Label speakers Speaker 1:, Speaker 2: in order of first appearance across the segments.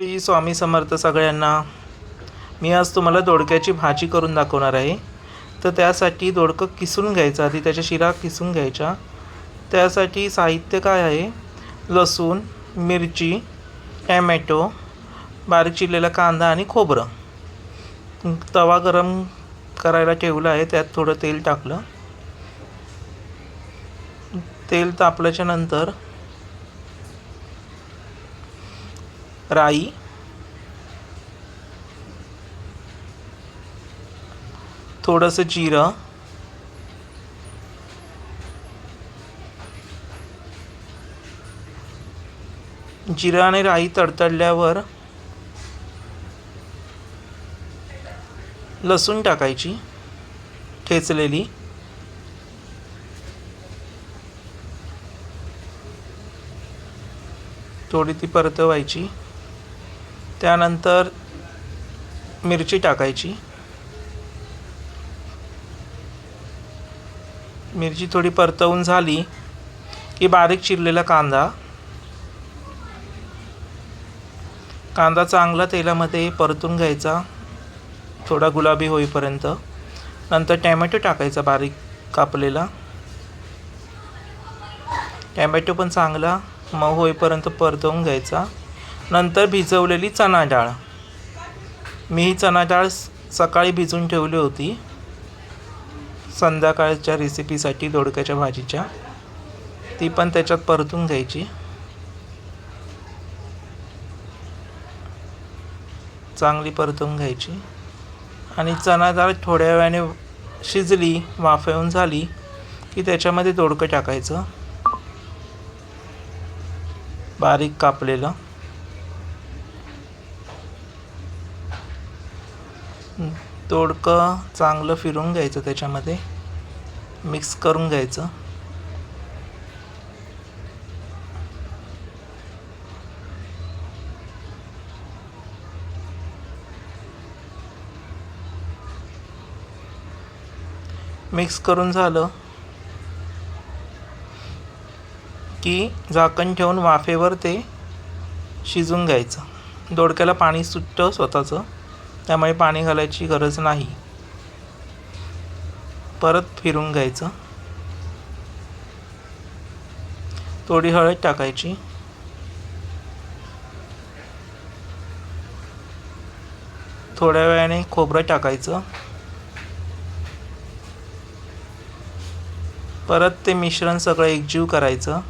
Speaker 1: श्री स्वामी समर्थ सगळ्यांना. मी आज तुम्हाला दोडक्याची भाजी करून दाखवणार आहे. तर त्यासाठी दोडकं किसून घ्यायचं आधी त्याच्या शिरा किसून घ्यायच्या. त्यासाठी साहित्य काय आहे? लसूण मिरची टॅमॅटो बारीक चिरलेला कांदा आणि खोबरं. तवा गरम करायला ठेवला आहे त्यात थोडं तेल टाकलं. तेल तापल्याच्या नंतर राई. थोडंसं जिरं. जिरं आणि राई तडतडल्यावर लसूण टाकायची ठेचलेली. थोडी ती परतवायची. त्यानंतर मिरची टाकायची. मिरची थोडी परतवून झाली की बारीक चिरलेला कांदा. कांदा चांगला तेलामध्ये परतून घ्यायचा. थोडा गुलाबी होईपर्यंत. नंतर टॅमॅटो टाकायचा बारीक कापलेला. टॅमॅटो पण चांगला मऊ होईपर्यंत परतवून घ्यायचा. नंतर भिजवलेली चणा डाळ मी ही चणा डाळ सकाळी भिजून ठेवली होती. संध्याकाळच्या रेसिपीसाठी दोडक्याच्या भाजीच्या. ती पण त्याच्यात परतून घ्यायची. चांगली परतून घ्यायची. आणि चणा डाळ थोड्या वेळाने शिजली वाफवून झाली की त्याच्यामध्ये दोडकं टाकायचं. बारीक कापलेलं. दोडकं चांगलं फिरून घ्यायचं त्याच्यामध्ये. मिक्स करून घ्यायचं. मिक्स करून झालं की झाकण ठेवून वाफेवर ते शिजून घ्यायचं. दोडक्याला पाणी सुटतं स्वतःचं. त्यामुळे पाणी घालायची गरज नाही. परत फिरून घ्यायचं. थोडी हळद टाकायची. थोड्या वेळाने खोबरं टाकायचं. परत ते मिश्रण सगळं एकजीव करायचं.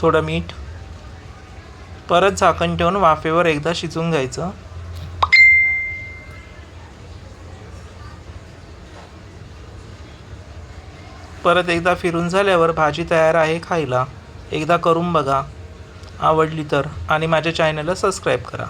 Speaker 1: थोडं मीठ. परत झाकण ठेवून वाफेवर एकदा शिजवून घ्यायचं. परत एकदा फिरून झाल्यावर भाजी तयार आहे खायला. एकदा करून बघा. आवडली तर आणि माझ्या चॅनलला सबस्क्राईब करा.